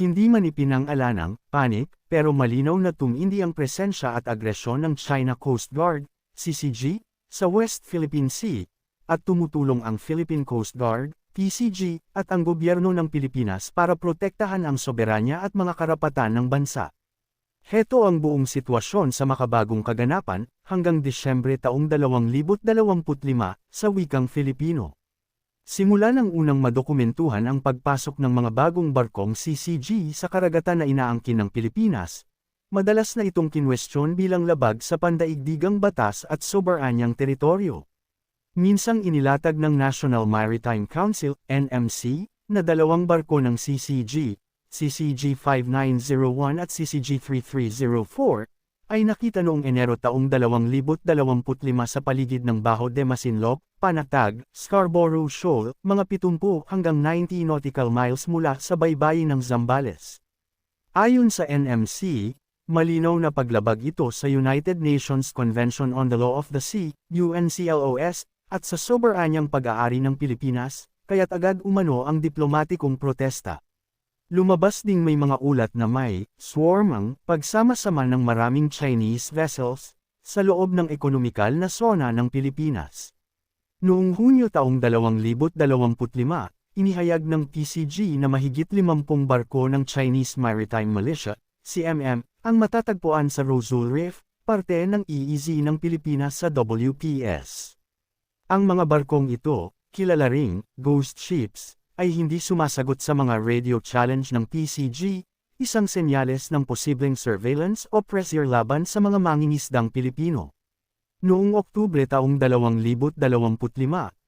Hindi man ipinang-alanang, panik, pero malinaw na tumindi ang presensya at agresyon ng China Coast Guard, CCG, sa West Philippine Sea, at tumutulong ang Philippine Coast Guard, PCG, at ang gobyerno ng Pilipinas para protektahan ang soberanya at mga karapatan ng bansa. Heto ang buong sitwasyon sa makabagong kaganapan, hanggang Disyembre taong 2025, sa wikang Filipino. Simula ng unang madokumentuhan ang pagpasok ng mga bagong barkong CCG sa karagatan na inaangkin ng Pilipinas, madalas na itong kinwestiyon bilang labag sa pandaigdigang batas at soberanyang teritoryo. Minsang inilatag ng National Maritime Council, NMC, na dalawang barko ng CCG, CCG 5901 at CCG 3304, ay nakita noong Enero taong 2025 sa paligid ng Baho de Masinloc, Panatag, Scarborough Shoal, mga 70 hanggang 90 nautical miles mula sa baybayin ng Zambales. Ayon sa NMC, malinaw na paglabag ito sa United Nations Convention on the Law of the Sea, UNCLOS, at sa soberanyang pag-aari ng Pilipinas, kaya't agad umano ang diplomatikong protesta. Lumabas ding may mga ulat na may swarmang pagsama-sama ng maraming Chinese vessels sa loob ng ekonomikal na zona ng Pilipinas. Noong Hunyo taong 2025, inihayag ng PCG na mahigit 50 barko ng Chinese Maritime Militia, CMM, ang matatagpuan sa Rosul Reef, parte ng EEZ ng Pilipinas sa WPS. Ang mga barkong ito, kilala ring ghost ships, ay hindi sumasagot sa mga radio challenge ng PCG, isang senyales ng posibleng surveillance o pressure laban sa mga mangingisdang Pilipino. Noong Oktubre taong 2025,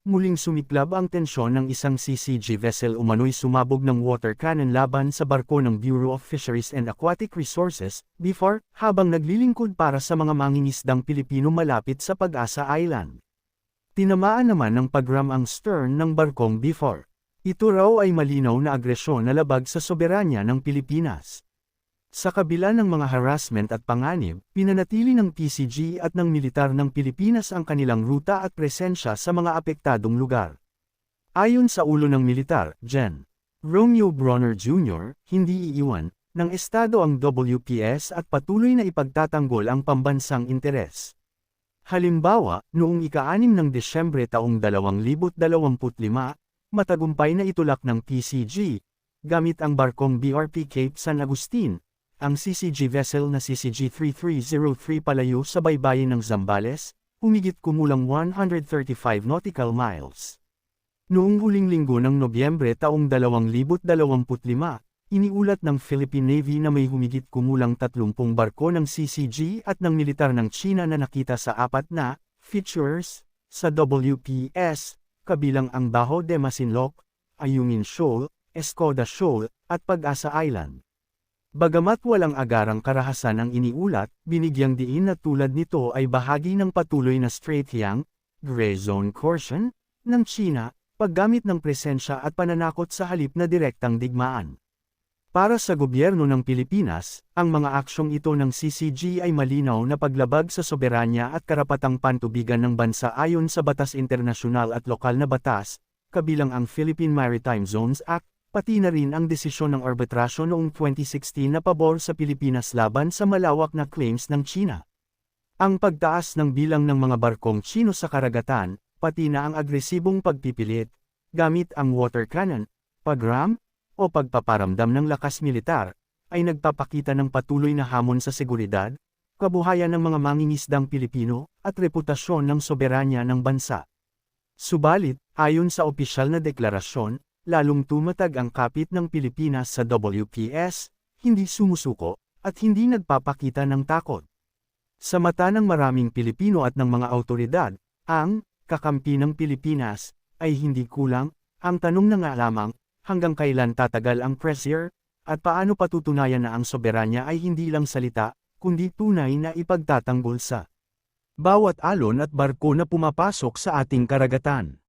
muling sumiklab ang tensyon ng isang CCG vessel umano'y sumabog ng water cannon laban sa barko ng Bureau of Fisheries and Aquatic Resources, BFAR, habang naglilingkod para sa mga mangingisdang Pilipino malapit sa Pag-asa Island. Tinamaan naman ng pagram ang stern ng barkong BFAR. Ito raw ay malinaw na agresyon na labag sa soberanya ng Pilipinas. Sa kabila ng mga harassment at panganib, pinanatili ng PCG at ng militar ng Pilipinas ang kanilang ruta at presensya sa mga apektadong lugar. Ayon sa ulo ng militar, Gen. Romeo Bronner Jr., hindi iiwan, ng Estado ang WPS at patuloy na ipagtatanggol ang pambansang interes. Halimbawa, noong ika-6 ng Desyembre taong 2025, matagumpay na itulak ng PCG, gamit ang barkong BRP Cape San Agustin, ang CCG vessel na CCG 3303 palayo sa baybayin ng Zambales, humigit kumulang 135 nautical miles. Noong huling linggo ng Nobyembre taong 2025, iniulat ng Philippine Navy na may humigit kumulang 30 barko ng CCG at ng militar ng China na nakita sa apat na features sa WPS kabilang ang Baho de Masinloc, Ayungin Shoal, Escoda Shoal, at Pag-asa Island. Bagamat walang agarang karahasan ang iniulat, binigyang diin na tulad nito ay bahagi ng patuloy na Strait Yang, Gray Zone Caution, ng China, paggamit ng presensya at pananakot sa halip na direktang digmaan. Para sa gobyerno ng Pilipinas, ang mga aksyong ito ng CCG ay malinaw na paglabag sa soberanya at karapatang pantubigan ng bansa ayon sa batas internasyonal at lokal na batas, kabilang ang Philippine Maritime Zones Act, pati na rin ang desisyon ng arbitrasyon noong 2016 na pabor sa Pilipinas laban sa malawak na claims ng China. Ang pagtaas ng bilang ng mga barkong Chino sa karagatan, pati na ang agresibong pagpipilit, gamit ang water cannon, pagram, o pagpaparamdam ng lakas militar, ay nagpapakita ng patuloy na hamon sa seguridad, kabuhayan ng mga mangingisdang Pilipino, at reputasyon ng soberanya ng bansa. Subalit, ayon sa opisyal na deklarasyon, lalong tumatag ang kapit ng Pilipinas sa WPS, hindi sumusuko, at hindi nagpapakita ng takot. Sa mata ng maraming Pilipino at ng mga autoridad, ang kakampi ng Pilipinas ay hindi kulang, ang tanong na nga lamang, hanggang kailan tatagal ang pressure, at paano patutunayan na ang soberanya ay hindi lang salita, kundi tunay na ipagtatanggol sa bawat alon at barko na pumapasok sa ating karagatan.